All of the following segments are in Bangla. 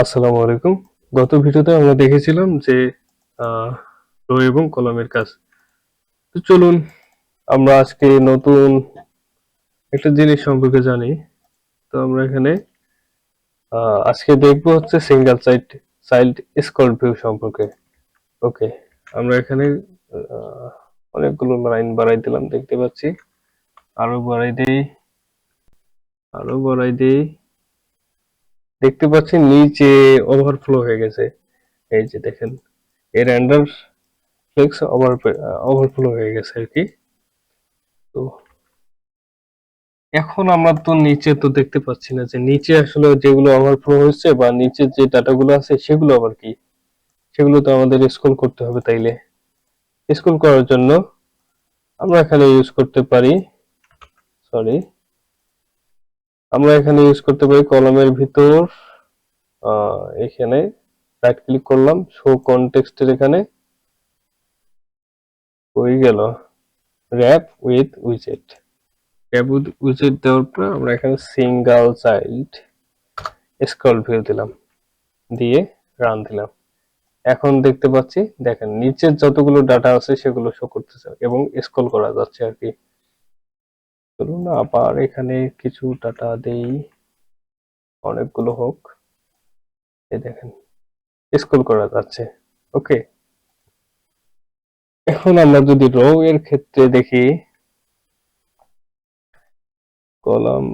আসসালামু আলাইকুম। গত ভিডিওতে আমরা দেখেছিলাম যে রো এবং কলমের কাজ। তো চলুন, আমরা আজকে নতুন একটা জিনিস সম্পর্কে জানি। তো আমরা এখানে আজকে দেখব হচ্ছে single side child scroll view সম্পর্কে। ওকে, আমরা এখানে অনেকগুলো লাইন বাড়াই দিলাম, দেখতে পাচ্ছি। আরও বাড়াই দেই, আরও বাড়াই দেই। দেখতে পাচ্ছি নিচে ওভারফ্লো হয়ে গেছে। এই যে দেখেন এর অ্যান্ডার ফ্লেক্স ওভার ওভারফ্লো হয়ে গেছে আর কি। তো এখন আমরা তো নিচে তো দেখতে পাচ্ছি না যে নিচে আসলে যেগুলো ওভারফ্লো হয়েছে বা নিচে যে ডাটাগুলো আছে সেগুলো আবার কি? সেগুলো তো আমাদের স্ক্রল করতে হবে তাইলে। স্ক্রল করার জন্য আমরা এখানে ইউজ করতে পারি সরি আমরা এখানে ইউজ করতে পারি কলমের ভিতর এখানে রাইট ক্লিক করলাম শো কনটেক্সটের এখানে হয়ে গেল র্যাপ উইথ উইজেট র্যাপ উইথ উইজেট দেওয়ার পর আমরা এখানে সিঙ্গেল চাইল্ড স্ক্রল ভিউ দিলাম, দিয়ে রান দিলাম। এখন দেখতে পাচ্ছি, দেখেন নিচের যতগুলো ডাটা আছে সেগুলো শো করতেছে এবং স্ক্রল করা যাচ্ছে আর কি। চলুন আবার এখানে কিছু ডাটা দেই। অনেকগুলো হোক। এই দেখেন স্ক্রল করা যাচ্ছে। ওকে এখন আমরা যদি রো এর ক্ষেত্রে দেখি, column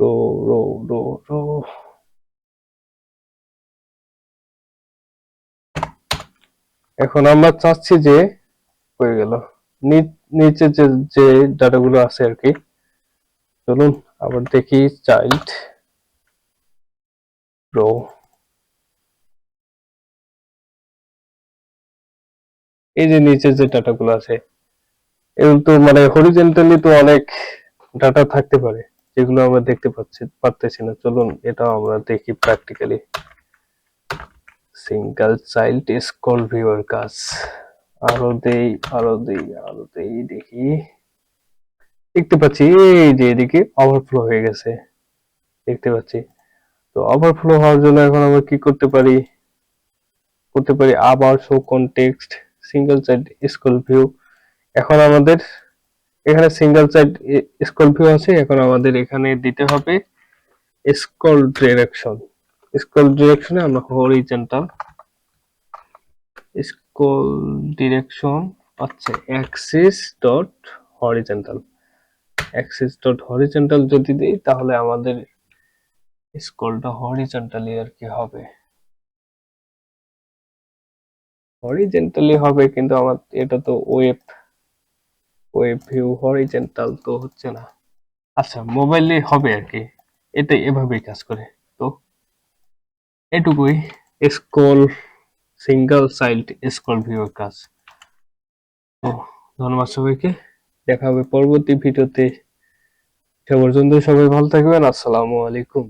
row row row row এখন আমরা চাচ্ছি যে, হয়ে গেল। নিচে যে যে ডাটাগুলো আছে আর কি। চলুন, আবার দেখি চাইল্ড রো। এই যে নিচে যে ডাটাগুলো আছে, এগুলো তো মানে হরিজেন্টালি তো অনেক ডাটা থাকতে পারে, যেগুলো আমরা দেখতে পাচ্ছি, পারতেছি না। চলুন, এটাও আমরা দেখি প্র্যাকটিক্যালি সিঙ্গেল চাইল্ড স্কল ভিউয়ার কাজ আরও দেই আরও দেই আরও দেই, দেখি। দেখতে পাচ্ছি, এই যে এদিকে ওভারফ্লো হয়ে গেছে। দেখতে পাচ্ছি। তো ওভারফ্লো হওয়ার জন্য এখন আমরা কি করতে পারি? করতে পারি আবার show context single child scroll view এখন আমাদের এখানে সিঙ্গেল চাইল্ড স্কুল ভিউ আছে, এখন আমাদের এখানে দিতে হবে স্কল ডিরেকশন স্কল ডিরেকশনে আমরা হরিজন্টাল স্কল ডিরেকশন আচ্ছা axis dot horizontal axis dot horizontal যদি দিই, তাহলে আমাদের স্কলটা হরিজন্টালি আর কি হবে। হরিজন্টালি হবে, কিন্তু আমার এটা তো ওয়েব ওয়েব ভিউ হরিজেন্টাল তো হচ্ছে না। আচ্ছা মোবাইলে হবে আর কি। এটা এভাবেই কাজ করে। তো এটুকুই। স্কল, সিঙ্গেল চাইল্ড স্কল ভিউর কাজ। তো, ধন্যবাদ সবাইকে। দেখা হবে পরবর্তী ভিডিওতে। সে পর্যন্ত সবাই ভালো থাকবেন। আসসালামু আলাইকুম।